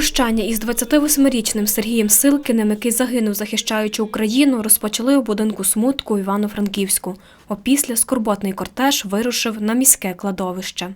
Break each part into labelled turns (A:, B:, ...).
A: Прощання із 28-річним Сергієм Силкіним, який загинув, захищаючи Україну, розпочали у будинку смутку Івано-Франківську. Опісля скорботний кортеж вирушив на міське кладовище.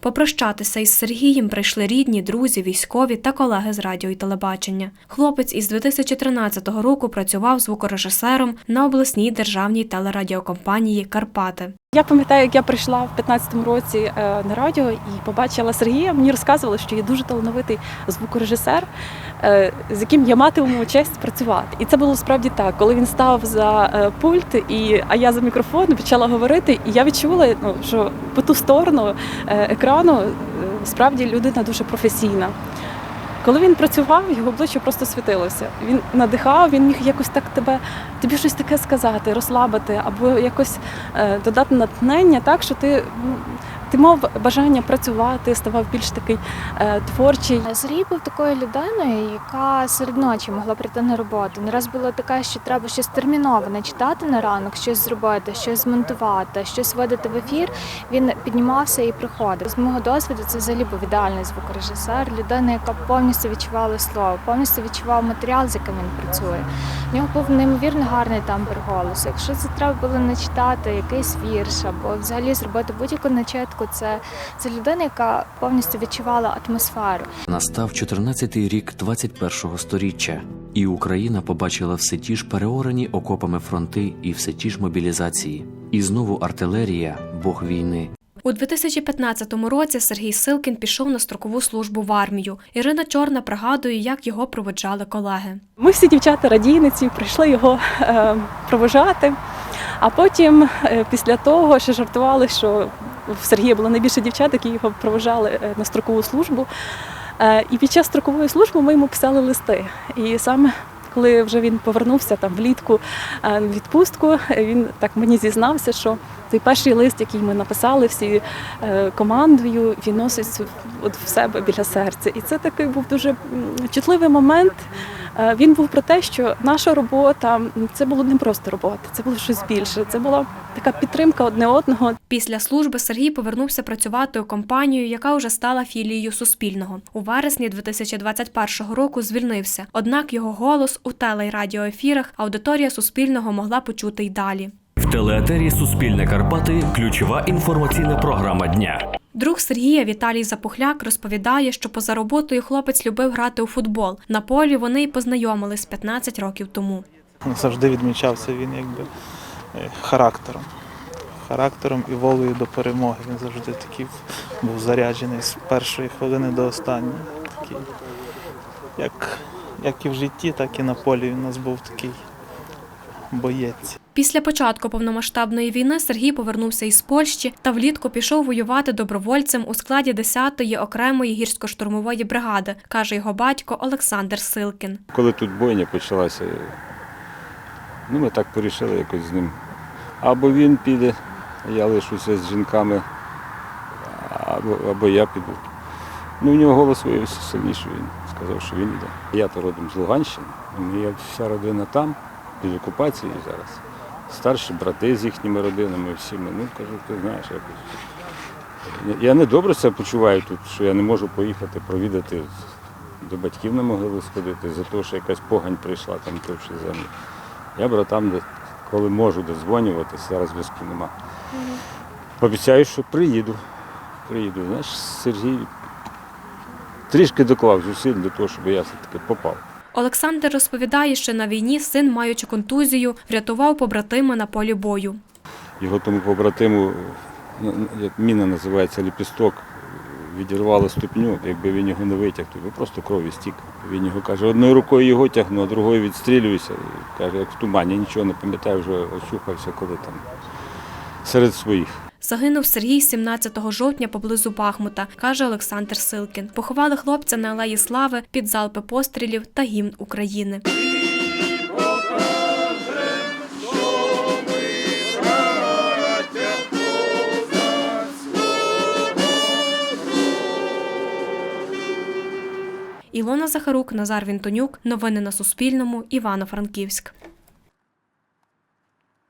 A: Попрощатися із Сергієм прийшли рідні, друзі, військові та колеги з радіо і телебачення. Хлопець із 2013 року працював звукорежисером на обласній державній телерадіокомпанії Карпати.
B: Я пам'ятаю, як я прийшла в 15-му році е, на радіо і побачила Сергія. Мені розказували, що є дуже талановитий звукорежисер, е, з яким я матиму честь працювати. І це було справді так. Коли він став за е, пульт, і а я за мікрофон почала говорити, і я відчула, ну, що по ту сторону екрану справді людина дуже професійна. Коли він працював, його обличчя просто світилося. Він надихав, він міг якось так тебе тобі щось таке сказати, розслабити, або якось е, додати натхнення, так що ти, ти мав бажання працювати, ставав більш такий е, творчий.
C: Сергій був такою людиною, яка серед ночі могла прийти на роботу. Не раз було таке, що треба щось термінове читати на ранок, щось зробити, щось змонтувати, щось видати в ефір. Він піднімався і приходив. З мого досвіду це взагалі був ідеальний звукорежисер, людина, яка повністю відчувала слово, повністю відчував матеріал, з яким він працює. У нього був неймовірно гарний тембр голосу. Якщо це треба було начитати якийсь вірш або взагалі зробити будь-яку начитку, це, це людина, яка повністю відчувала атмосферу.
D: Настав 14-й рік 21-го сторіччя, і Україна побачила все ті ж переорані окопами фронти і все ті ж мобілізації. І знову артилерія, бог війни.
A: У 2015 році Сергій Силкін пішов на строкову службу в армію. Ірина Чорна пригадує, як його проведжали колеги.
B: Ми всі дівчата радійниці прийшли його е, провожати. А потім, е, після того, ще жартували, що в Сергія було найбільше дівчат, які його провожали е, на строкову службу. Е, І під час строкової служби ми йому писали листи. І саме коли вже він повернувся там влітку е, відпустку, він так мені зізнався, що той перший лист, який ми написали всі е, командою, він носить от в себе біля серця. І це такий був дуже чутливий момент. Е, Він був про те, що наша робота це було не просто робота, це було щось більше. Це була така підтримка одне одного.
A: Після служби Сергій повернувся працювати у компанію, яка вже стала філією Суспільного. У вересні 2021 року звільнився. Однак його голос у теле- й радіоефірах аудиторія Суспільного могла почути й далі.
E: В телеетері Суспільне Карпати ключова інформаційна програма дня.
A: Друг Сергія Віталій Запухляк розповідає, що поза роботою хлопець любив грати у футбол. На полі вони й познайомились 15 років тому.
F: завжди відмічався він якби е, характером. Характером і волею до перемоги. Він завжди такий був заряджений з першої хвилини до останньої. Такий, як, як і в житті, так і на полі він у нас був такий боєць.
A: Після початку повномасштабної війни Сергій повернувся із Польщі та влітку пішов воювати добровольцем у складі 10-ї окремої гірсько-штурмової бригади, каже його батько Олександр Силкін.
G: Коли тут бойня почалася, ну ми так порішили якось з ним. Або він піде, я лишуся з жінками, або, або я піду. Ну, в нього голос виявився сильніший, він сказав, що він йде. Я то родом з Луганщини, моя вся родина там, під окупацією зараз. Старші брати з їхніми родинами, всіми. Ну, кажу, ти знаєш, якось. Я не добре себе почуваю тут, що я не можу поїхати провідати до батьків не могли сходити, за те, що якась погань прийшла там товши землю. Я братам, коли можу дозвонюватися, зараз зв'язку нема. Обіцяю, що приїду. Приїду. Знаєш, Сергій трішки доклав зусиль для того, щоб я все-таки попав.
A: Олександр розповідає, що на війні син, маючи контузію, врятував побратима на полі бою.
G: Його тому побратиму, ну, як міна називається ліпісток, відірвало ступню, якби він його не витяг, то просто крові стік. Він його каже, одною рукою його тягну, а другою відстрілююся. Каже, як в тумані, нічого не пам'ятаю, вже очухався, коли там серед своїх.
A: Загинув Сергій 17 жовтня поблизу Бахмута, каже Олександр Силкін. Поховали хлопця на алеї Слави під залпи пострілів та гімн України. Ілона Захарук, Назар Вінтонюк. Новини на Суспільному. Івано-Франківськ.